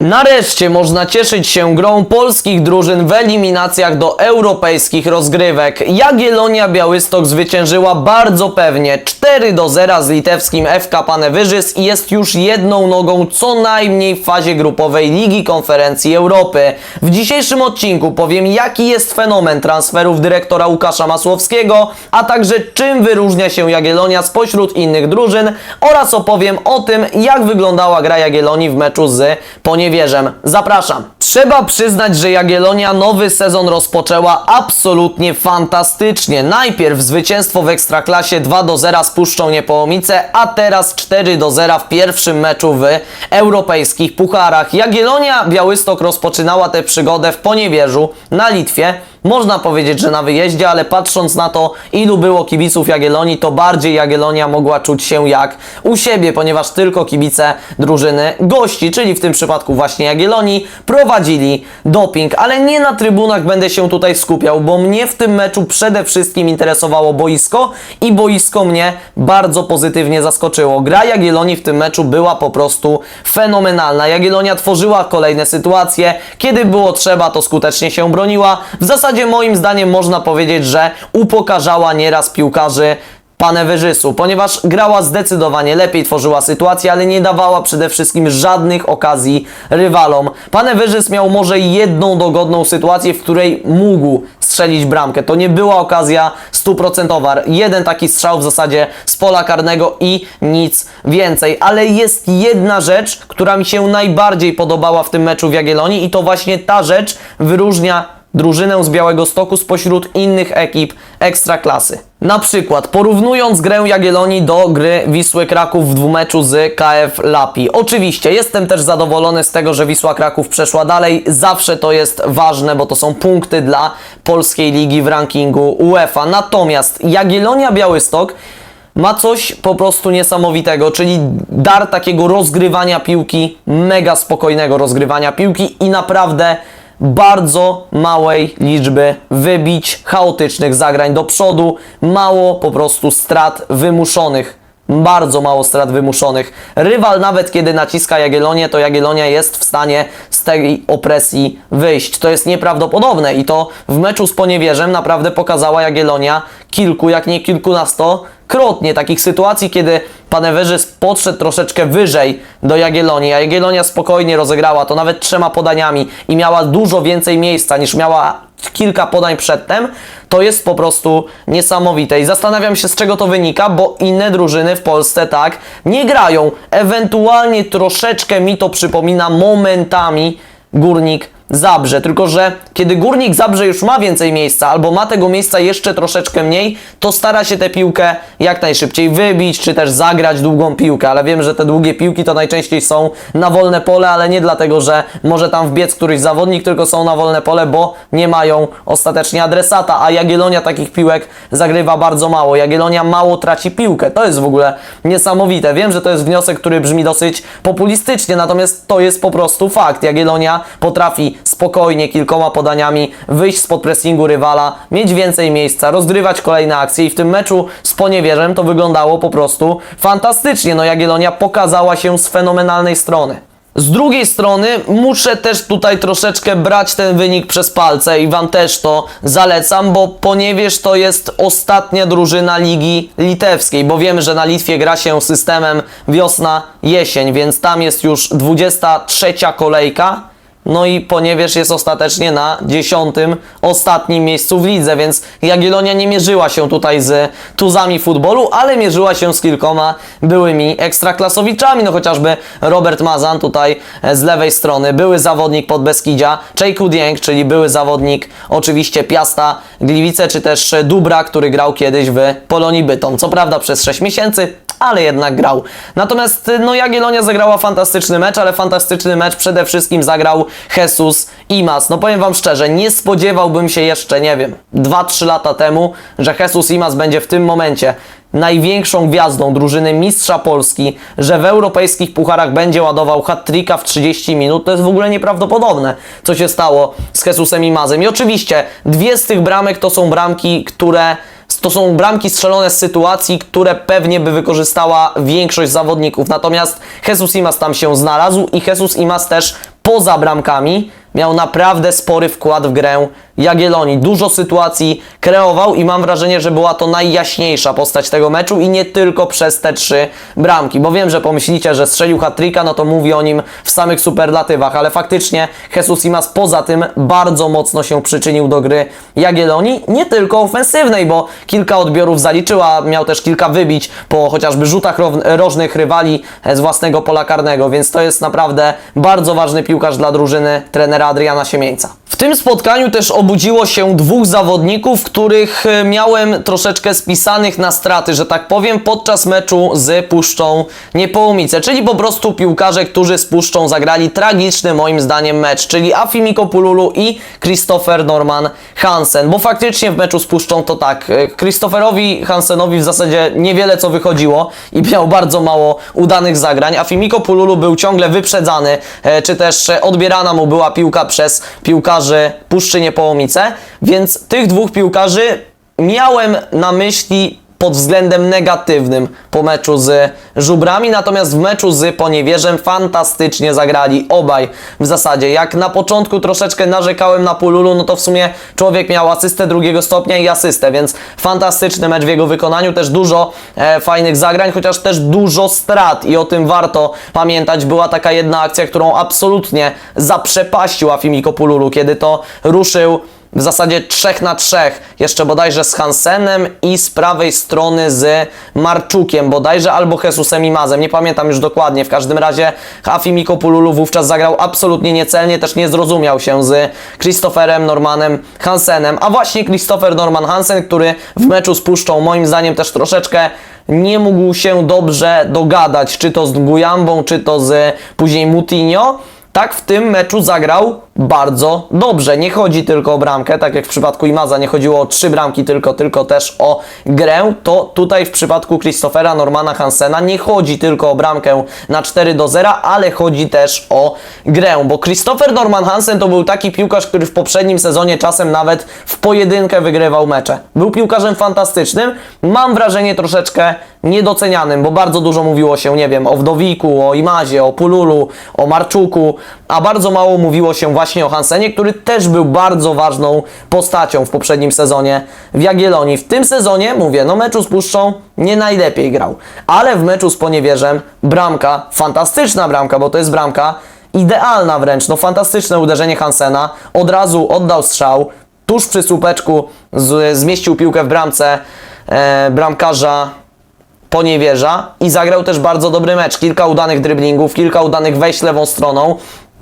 Nareszcie można cieszyć się grą polskich drużyn w eliminacjach do europejskich rozgrywek. Jagiellonia Białystok zwyciężyła bardzo pewnie 4 do 0 z litewskim FK Panewyżys i jest już jedną nogą co najmniej w fazie grupowej Ligi Konferencji Europy. W dzisiejszym odcinku powiem jaki jest fenomen transferów dyrektora Łukasza Masłowskiego, a także czym wyróżnia się Jagiellonia spośród innych drużyn oraz opowiem o tym jak wyglądała gra Jagiellonii w meczu z Poniewierzem. Zapraszam. Trzeba przyznać, że Jagiellonia nowy sezon rozpoczęła absolutnie fantastycznie. Najpierw zwycięstwo w Ekstraklasie 2 do 0 z Puszczą Niepołomice, a teraz 4 do 0 w pierwszym meczu w europejskich pucharach. Jagiellonia Białystok rozpoczynała tę przygodę w Poniewierzu na Litwie. Można powiedzieć, że na wyjeździe, ale patrząc na to, ilu było kibiców Jagiellonii, to bardziej Jagiellonia mogła czuć się jak u siebie, ponieważ tylko kibice drużyny gości, czyli w tym przypadku właśnie Jagiellonii, prowadzili doping. Ale nie na trybunach będę się tutaj skupiał, bo mnie w tym meczu przede wszystkim interesowało boisko i boisko mnie bardzo pozytywnie zaskoczyło. Gra Jagiellonii w tym meczu była po prostu fenomenalna. Jagiellonia tworzyła kolejne sytuacje, kiedy było trzeba, to skutecznie się broniła. W zasadzie moim zdaniem można powiedzieć, że upokarzała nieraz piłkarzy Panewyżysu, ponieważ grała zdecydowanie lepiej, tworzyła sytuację, ale nie dawała przede wszystkim żadnych okazji rywalom. Panewyżys miał może jedną dogodną sytuację, w której mógł strzelić bramkę. To nie była okazja stuprocentowa. Jeden taki strzał w zasadzie z pola karnego i nic więcej. Ale jest jedna rzecz, która mi się najbardziej podobała w tym meczu w Jagiellonii i to właśnie ta rzecz wyróżnia drużynę z Białego Stoku spośród innych ekip ekstraklasy. Na przykład porównując grę Jagiellonii do gry Wisły Kraków w dwumeczu z KF Lapi. Oczywiście jestem też zadowolony z tego, że Wisła Kraków przeszła dalej. Zawsze to jest ważne, bo to są punkty dla polskiej ligi w rankingu UEFA. Natomiast Jagiellonia Białystok ma coś po prostu niesamowitego, czyli dar takiego rozgrywania piłki, mega spokojnego rozgrywania piłki i naprawdę bardzo małej liczby wybić, chaotycznych zagrań do przodu, mało po prostu strat wymuszonych. Bardzo mało strat wymuszonych. Rywal nawet kiedy naciska Jagiellonię, to Jagiellonia jest w stanie z tej opresji wyjść. To jest nieprawdopodobne i to w meczu z Poniewierzem naprawdę pokazała Jagiellonia kilku, jak nie kilkunastokrotnie takich sytuacji, kiedy Panewyżys podszedł troszeczkę wyżej do Jagiellonii, a Jagiellonia spokojnie rozegrała to nawet trzema podaniami i miała dużo więcej miejsca niż miała kilka podań przedtem, to jest po prostu niesamowite. I zastanawiam się, z czego to wynika, bo inne drużyny w Polsce tak nie grają. Ewentualnie troszeczkę mi to przypomina momentami Górnik Zabrze, tylko że kiedy Górnik Zabrze już ma więcej miejsca, albo ma tego miejsca jeszcze troszeczkę mniej, to stara się tę piłkę jak najszybciej wybić, czy też zagrać długą piłkę, ale wiem, że te długie piłki to najczęściej są na wolne pole, ale nie dlatego, że może tam wbiec któryś zawodnik, tylko są na wolne pole, bo nie mają ostatecznie adresata, a Jagiellonia takich piłek zagrywa bardzo mało. Jagiellonia mało traci piłkę, to jest w ogóle niesamowite. Wiem, że to jest wniosek, który brzmi dosyć populistycznie, natomiast to jest po prostu fakt. Jagiellonia potrafi spokojnie kilkoma podaniami wyjść spod pressingu rywala, mieć więcej miejsca, rozgrywać kolejne akcje i w tym meczu z Poniewierzem to wyglądało po prostu fantastycznie. No Jagiellonia pokazała się z fenomenalnej strony. Z drugiej strony muszę też tutaj troszeczkę brać ten wynik przez palce i Wam też to zalecam, bo Poniewierz to jest ostatnia drużyna Ligi Litewskiej, bo wiemy, że na Litwie gra się systemem wiosna-jesień, więc tam jest już 23 kolejka. No i Poniewierz jest ostatecznie na dziesiątym, ostatnim miejscu w lidze, więc Jagiellonia nie mierzyła się tutaj z tuzami futbolu, ale mierzyła się z kilkoma byłymi ekstraklasowiczami, no chociażby Robert Mazan tutaj e, z lewej strony, były zawodnik pod Beskidzia, Chejku Dieng, czyli były zawodnik oczywiście Piasta Gliwice, czy też Dubra, który grał kiedyś w Polonii Bytom. Co prawda przez 6 miesięcy, ale jednak grał. Natomiast y, no Jagiellonia zagrała fantastyczny mecz, ale fantastyczny mecz przede wszystkim zagrał Jesus Imas. No powiem Wam szczerze, nie spodziewałbym się jeszcze, nie wiem, 2-3 lata temu, że Jesus Imas będzie w tym momencie największą gwiazdą drużyny mistrza Polski, że w europejskich pucharach będzie ładował hat-tricka w 30 minut, to jest w ogóle nieprawdopodobne, co się stało z Jesusem Imazem. I oczywiście dwie z tych bramek to są bramki, które to są bramki strzelone z sytuacji, które pewnie by wykorzystała większość zawodników. Natomiast Jesus Imas tam się znalazł i Jesus Imas też poza bramkami miał naprawdę spory wkład w grę Jagiellonii. Dużo sytuacji kreował i mam wrażenie, że była to najjaśniejsza postać tego meczu i nie tylko przez te trzy bramki, bo wiem, że pomyślicie, że strzelił hat-tricka, no to mówi o nim w samych superlatywach, ale faktycznie Jesus Simas poza tym bardzo mocno się przyczynił do gry Jagiellonii, nie tylko ofensywnej, bo kilka odbiorów zaliczyła, miał też kilka wybić po chociażby rzutach rożnych rywali z własnego pola karnego, więc to jest naprawdę bardzo ważny piłkarz dla drużyny trenera Adriana Siemieńca. W tym spotkaniu też obudziło się dwóch zawodników, których e, miałem troszeczkę spisanych na straty, że tak powiem, podczas meczu z Puszczą Niepołomice, czyli po prostu piłkarze, którzy z Puszczą zagrali tragiczny moim zdaniem mecz, czyli Afimiko Pululu i Christopher Norman Hansen, bo faktycznie w meczu z Puszczą to tak, e, Christopherowi Hansenowi w zasadzie niewiele co wychodziło i miał bardzo mało udanych zagrań, a Fimiko Pululu był ciągle wyprzedzany, e, czy też odbierana mu była piłka przez piłkarzy Puszczy Niepołomice, więc tych dwóch piłkarzy miałem na myśli pod względem negatywnym po meczu z Żubrami, natomiast w meczu z Poniewierzem fantastycznie zagrali obaj w zasadzie. Jak na początku troszeczkę narzekałem na Pululu, no to w sumie człowiek miał asystę drugiego stopnia i asystę, więc fantastyczny mecz w jego wykonaniu, też dużo e, fajnych zagrań, chociaż też dużo strat i o tym warto pamiętać. Była taka jedna akcja, którą absolutnie zaprzepaścił Afimiko Pululu, kiedy to ruszył w zasadzie 3 na 3, jeszcze bodajże z Hansenem i z prawej strony z Marczukiem, bodajże albo Jesusem i Mazem, nie pamiętam już dokładnie, w każdym razie Hafi Mikopululu wówczas zagrał absolutnie niecelnie, też nie zrozumiał się z Christopherem Normanem Hansenem, a właśnie Christopher Norman Hansen, który w meczu z Puszczą moim zdaniem też troszeczkę nie mógł się dobrze dogadać, czy to z Gujambą, czy to z później Mutinho, tak w tym meczu zagrał bardzo dobrze. Nie chodzi tylko o bramkę, tak jak w przypadku Imaza nie chodziło o trzy bramki tylko, tylko też o grę, to tutaj w przypadku Christophera Normana Hansena nie chodzi tylko o bramkę na 4 do 0, ale chodzi też o grę, bo Christopher Norman Hansen to był taki piłkarz, który w poprzednim sezonie czasem nawet w pojedynkę wygrywał mecze. Był piłkarzem fantastycznym, mam wrażenie troszeczkę niedocenianym, bo bardzo dużo mówiło się, nie wiem, o Wdowiku, o Imazie, o Pululu, o Marczuku, a bardzo mało mówiło się właśnie o Hansenie, który też był bardzo ważną postacią w poprzednim sezonie w Jagiellonii. W tym sezonie, mówię, no meczu z Puszczą nie najlepiej grał, ale w meczu z Poniewierzem bramka, fantastyczna bramka, bo to jest bramka idealna wręcz, no fantastyczne uderzenie Hansena, od razu oddał strzał, tuż przy słupeczku z, zmieścił piłkę w bramce e, bramkarza Poniewierza i zagrał też bardzo dobry mecz. Kilka udanych dryblingów, kilka udanych wejść lewą stroną.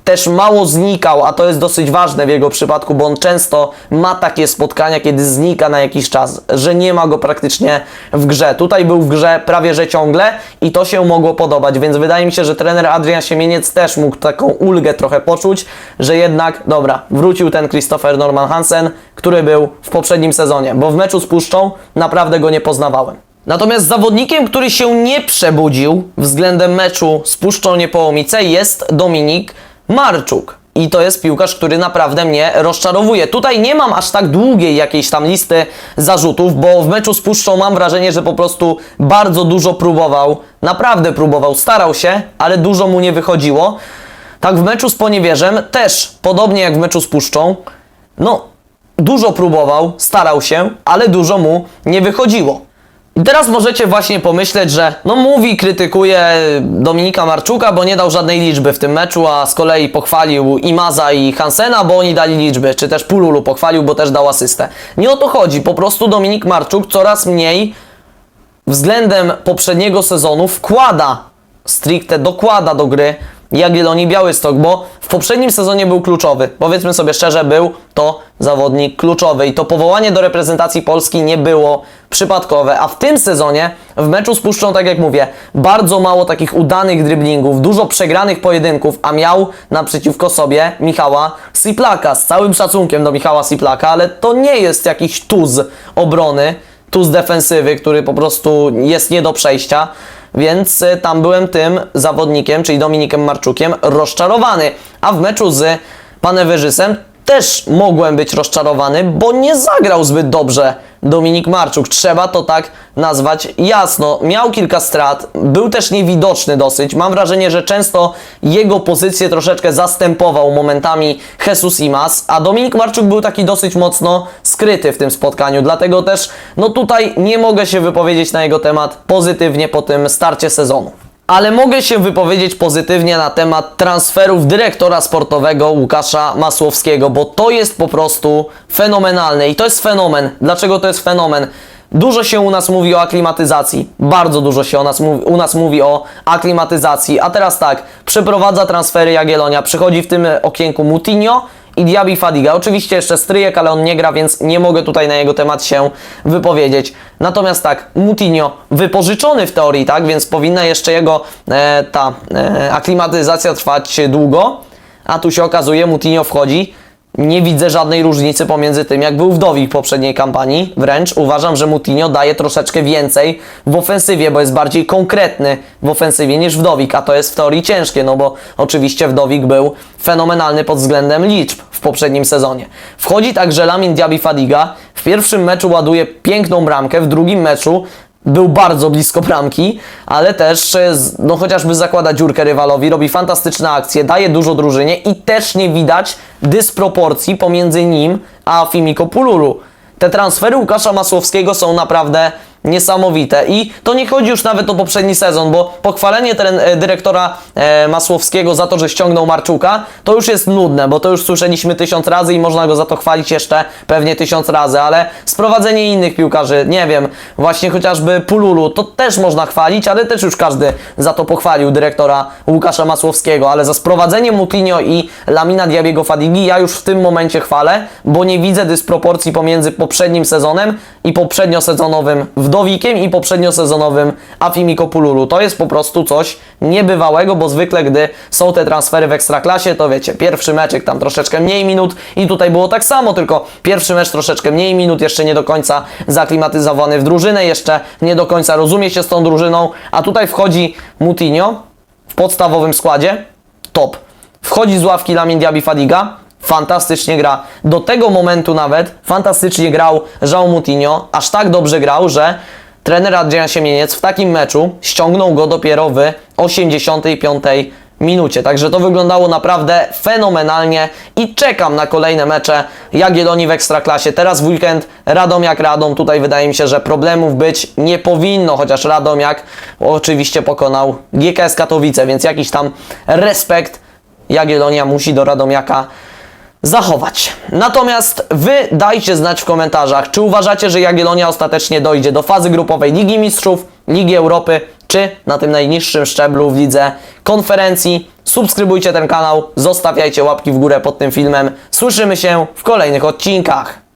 Też mało znikał, a to jest dosyć ważne w jego przypadku, bo on często ma takie spotkania, kiedy znika na jakiś czas, że nie ma go praktycznie w grze. Tutaj był w grze prawie że ciągle i to się mogło podobać, więc wydaje mi się, że trener Adrian Siemieniec też mógł taką ulgę trochę poczuć, że jednak, dobra, wrócił ten Christopher Norman Hansen, który był w poprzednim sezonie, bo w meczu z Puszczą naprawdę go nie poznawałem. Natomiast zawodnikiem, który się nie przebudził względem meczu z Puszczą Niepołomice jest Dominik Marczuk. I to jest piłkarz, który naprawdę mnie rozczarowuje. Tutaj nie mam aż tak długiej jakiejś tam listy zarzutów, bo w meczu z Puszczą mam wrażenie, że po prostu bardzo dużo próbował, naprawdę próbował, starał się, ale dużo mu nie wychodziło. Tak w meczu z Poniewierzem też, podobnie jak w meczu z Puszczą, no dużo próbował, starał się, ale dużo mu nie wychodziło. I teraz możecie właśnie pomyśleć, że no mówi, krytykuje Dominika Marczuka, bo nie dał żadnej liczby w tym meczu, a z kolei pochwalił Imaza i Hansena, bo oni dali liczby, czy też Pululu pochwalił, bo też dał asystę. Nie o to chodzi, po prostu Dominik Marczuk coraz mniej względem poprzedniego sezonu wkłada stricte, dokłada do gry Jagiellonii Białystok, bo w poprzednim sezonie był kluczowy. Powiedzmy sobie szczerze, był to zawodnik kluczowy i to powołanie do reprezentacji Polski nie było przypadkowe, a w tym sezonie w meczu z Puszczą, tak jak mówię, bardzo mało takich udanych driblingów, dużo przegranych pojedynków, a miał naprzeciwko sobie Michała Siplaka, z całym szacunkiem do Michała Siplaka, ale to nie jest jakiś tuz obrony, tuz defensywy, który po prostu jest nie do przejścia. Więc y, tam byłem tym zawodnikiem, czyli Dominikiem Marczukiem, rozczarowany. A w meczu z Panewyżysem też mogłem być rozczarowany, bo nie zagrał zbyt dobrze Dominik Marczuk. Trzeba to tak nazwać jasno. Miał kilka strat, był też niewidoczny dosyć. Mam wrażenie, że często jego pozycję troszeczkę zastępował momentami Jesus Imas, a Dominik Marczuk był taki dosyć mocno skryty w tym spotkaniu. Dlatego też, no tutaj nie mogę się wypowiedzieć na jego temat pozytywnie po tym starcie sezonu. Ale mogę się wypowiedzieć pozytywnie na temat transferów dyrektora sportowego Łukasza Masłowskiego, bo to jest po prostu fenomenalne i to jest fenomen. Dlaczego to jest fenomen? Dużo się u nas mówi o aklimatyzacji, bardzo dużo się u nas, mówi, u nas mówi o aklimatyzacji, a teraz tak, przeprowadza transfery Jagiellonia, przychodzi w tym okienku Mutinho i Diaby Fadiga. Oczywiście jeszcze Stryjek, ale on nie gra, więc nie mogę tutaj na jego temat się wypowiedzieć. Natomiast tak, Mutinho wypożyczony w teorii, tak, więc powinna jeszcze jego e, ta e, aklimatyzacja trwać długo, a tu się okazuje, Mutinho wchodzi. Nie widzę żadnej różnicy pomiędzy tym, jak był Wdowik poprzedniej kampanii. Wręcz uważam, że Mutinho daje troszeczkę więcej w ofensywie, bo jest bardziej konkretny w ofensywie niż Wdowik, a to jest w teorii ciężkie, no bo oczywiście Wdowik był fenomenalny pod względem liczb w poprzednim sezonie. Wchodzi także Lamin Diaby Fadiga. W pierwszym meczu ładuje piękną bramkę, w drugim meczu był bardzo blisko bramki, ale też e, no chociażby zakłada dziurkę rywalowi, robi fantastyczne akcje, daje dużo drużynie i też nie widać dysproporcji pomiędzy nim a Fimiko Pululu. Te transfery Łukasza Masłowskiego są naprawdę niesamowite. I to nie chodzi już nawet o poprzedni sezon, bo pochwalenie tren, e, dyrektora e, Masłowskiego za to, że ściągnął Marczuka, to już jest nudne, bo to już słyszeliśmy tysiąc razy i można go za to chwalić jeszcze pewnie tysiąc razy, ale sprowadzenie innych piłkarzy, nie wiem, właśnie chociażby Pululu, to też można chwalić, ale też już każdy za to pochwalił dyrektora Łukasza Masłowskiego, ale za sprowadzenie Mutinho i Lamina Diabiego Fadigi ja już w tym momencie chwalę, bo nie widzę dysproporcji pomiędzy poprzednim sezonem i poprzedniosezonowym I poprzedniosezonowym Afimiko Pululu. To jest po prostu coś niebywałego, bo zwykle gdy są te transfery w Ekstraklasie, to wiecie, pierwszy meczek tam troszeczkę mniej minut i tutaj było tak samo, tylko pierwszy mecz troszeczkę mniej minut, jeszcze nie do końca zaklimatyzowany w drużynę, jeszcze nie do końca rozumie się z tą drużyną, a tutaj wchodzi Mutinho w podstawowym składzie, top. Wchodzi z ławki Lamin Diaby Fadiga, fantastycznie gra. Do tego momentu nawet fantastycznie grał João Mutinho, aż tak dobrze grał, że trener Adrian Siemieniec w takim meczu ściągnął go dopiero w 85 minucie. Także to wyglądało naprawdę fenomenalnie i czekam na kolejne mecze Jagiellonii w Ekstraklasie. Teraz w weekend Radomiak Radom. Tutaj wydaje mi się, że problemów być nie powinno, chociaż Radomiak oczywiście pokonał GKS Katowice, więc jakiś tam respekt Jagiellonia musi do Radomiaka zachować. Natomiast wy dajcie znać w komentarzach, czy uważacie, że Jagiellonia ostatecznie dojdzie do fazy grupowej Ligi Mistrzów, Ligi Europy, czy na tym najniższym szczeblu w lidze konferencji. Subskrybujcie ten kanał, zostawiajcie łapki w górę pod tym filmem. Słyszymy się w kolejnych odcinkach.